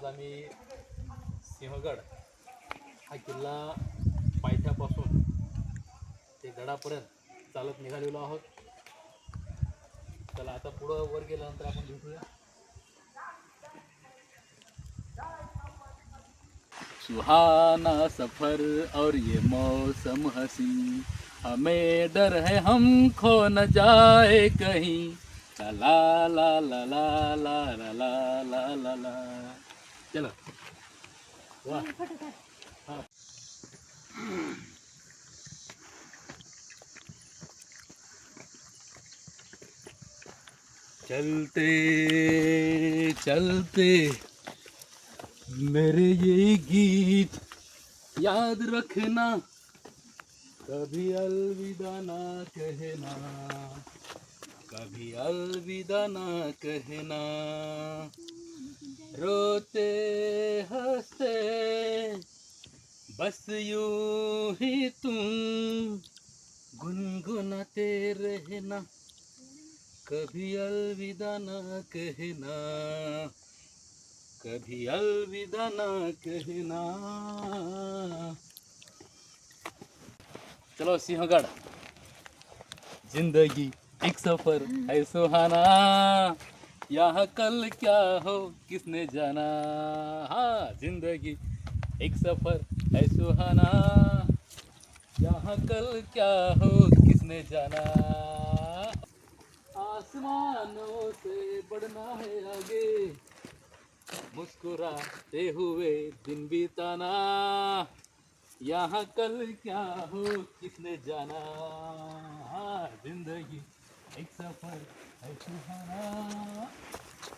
आज आम्ही सिंहगड हा किल्ला पायथ्यापासून ते गडापर्यंत चालत निघालेलो आहोत. चला आता पुढं वर गेल्यानंतर आपण भेटूया. सुहाना सफर और ये मौसम हसी। हमें डर है हम खो न जाए कहीं। ला ला ला ला ला ला ला ला ला। चलते चलते, मेरे ये गीत याद रखना, कभी अलविदा ना कहना, कभी अलविदा ना कहना। रोते हँसते, बस यूँ ही तुम गुनगुनाते रहना, कभी अलविदा ना कहना, कभी अलविदा ना कहना। चलो सिंहगढ़, ज़िंदगी एक सफ़र है सुहाना। यहाँ कल क्या हो किसने जाना? हाँ ज़िंदगी एक सफ़र है सुहाना। यहाँ कल क्या हो किसने जाना? आसमानों से बढ़ना है आगे। मुस्कुराते हुए दिन बिताना। यहाँ कल क्या हो किसने जाना? हाँ, ज़िंदगी एक सफ़र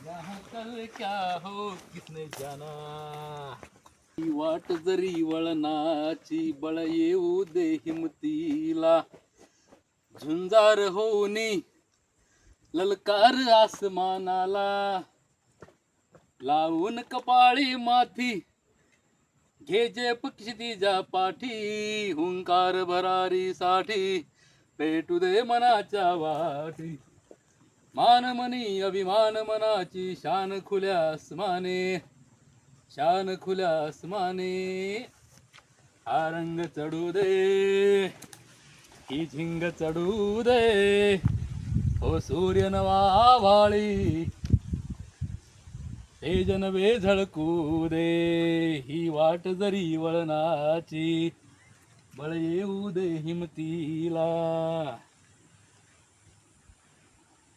यहाँ कल क्या हो किसने जाना? ही वाट जरी वळणाची बळ येऊ दे हिमतीला. झुंजार होऊनी ललकार आसमानाला. लावून कपाळी माथी घे जे पक्षी तिच्या पाठी हुंकार भरारी साठी पेटू दे मनाच्या वाटी. मान मनी अभिमान मनाची शान खुल्या आसमाने शान खुल्या आसमाने हा रंग चढू दे ही झिंग चढू दे. हो सूर्य नवा वाळी ते जनवे झळकू दे. ही वाट जरी वळणाची बळ येऊ दे हिमतीला.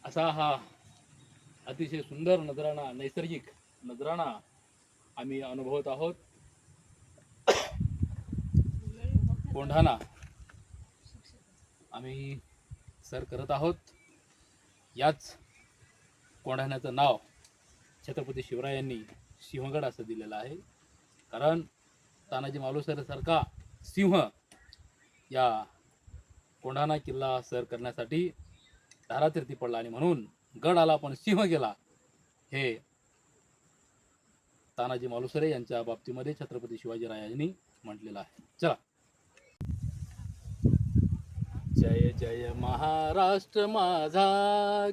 असा हा अतिशय सुंदर नजराणा नैसर्गिक नजराणा आम्ही अनुभवत आहोत. कोंढाणा आम्ही सर करत आहोत. याच कोंढाण्याचं नाव छत्रपती शिवरायांनी सिंहगड असं दिलेलं आहे. कारण तानाजी मालुसरसारखा सिंह या कोंढाणा किल्ला सर करण्यासाठी धारातीर्थी पडला आणि म्हणून गड आला पण सिंह गेला. हे तानाजी मालुसरे यांच्या बाबतीमध्ये छत्रपती शिवाजीरायांनी म्हटलेलं आहे. चला. जय जय महाराष्ट्र माझा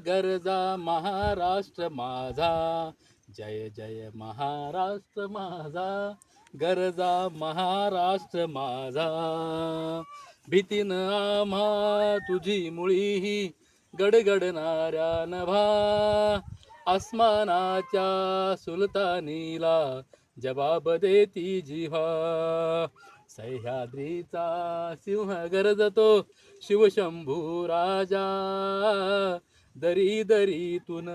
गरजा महाराष्ट्र माझा. जय जय महाराष्ट्र माझा गरजा महाराष्ट्र माझा. भीतीन आम्हा तुझी मुळी गडगडणाऱ्या नभा. आसमानाच्या सुलतानीला जबाब देती जिव्हा. सह्याद्रीचा सिंह गरजतो शिवशंभू राजा. दरी दरीतून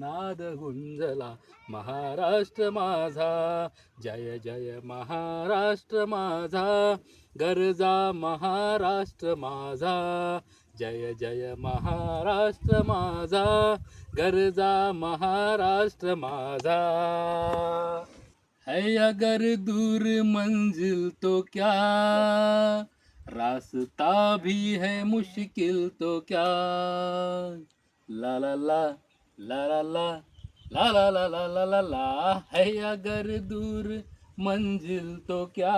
नाद गुंजला महाराष्ट्र माझा. जय जय महाराष्ट्र माझा. गरजा महाराष्ट्र माझा. जय जय महाराष्ट्र माझा, गरजा महाराष्ट्र माझा. है अगर दूर मंजिल तो क्या? रास्ता भी है मुश्किल तो क्या? ला ला ला ला ला ला ला ला ला ला ला ला ला. है अगर दूर मंजिल तो क्या?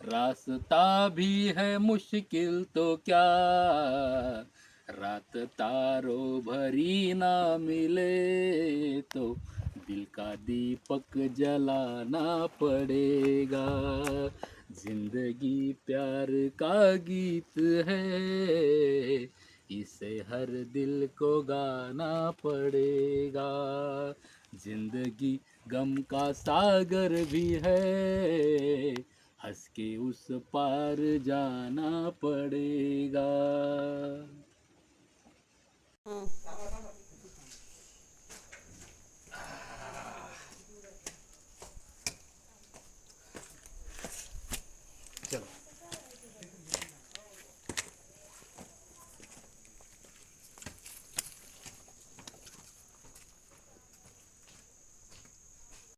रास्ता भी है मुश्किल तो क्या? रात तारो भरी ना मिले तो दिल का दीपक जलाना पड़ेगा। ज़िंदगी प्यार का गीत है, इसे हर दिल को गाना पड़ेगा। ज़िंदगी गम का सागर भी है हंस के उस पार जाना पड़ेगा।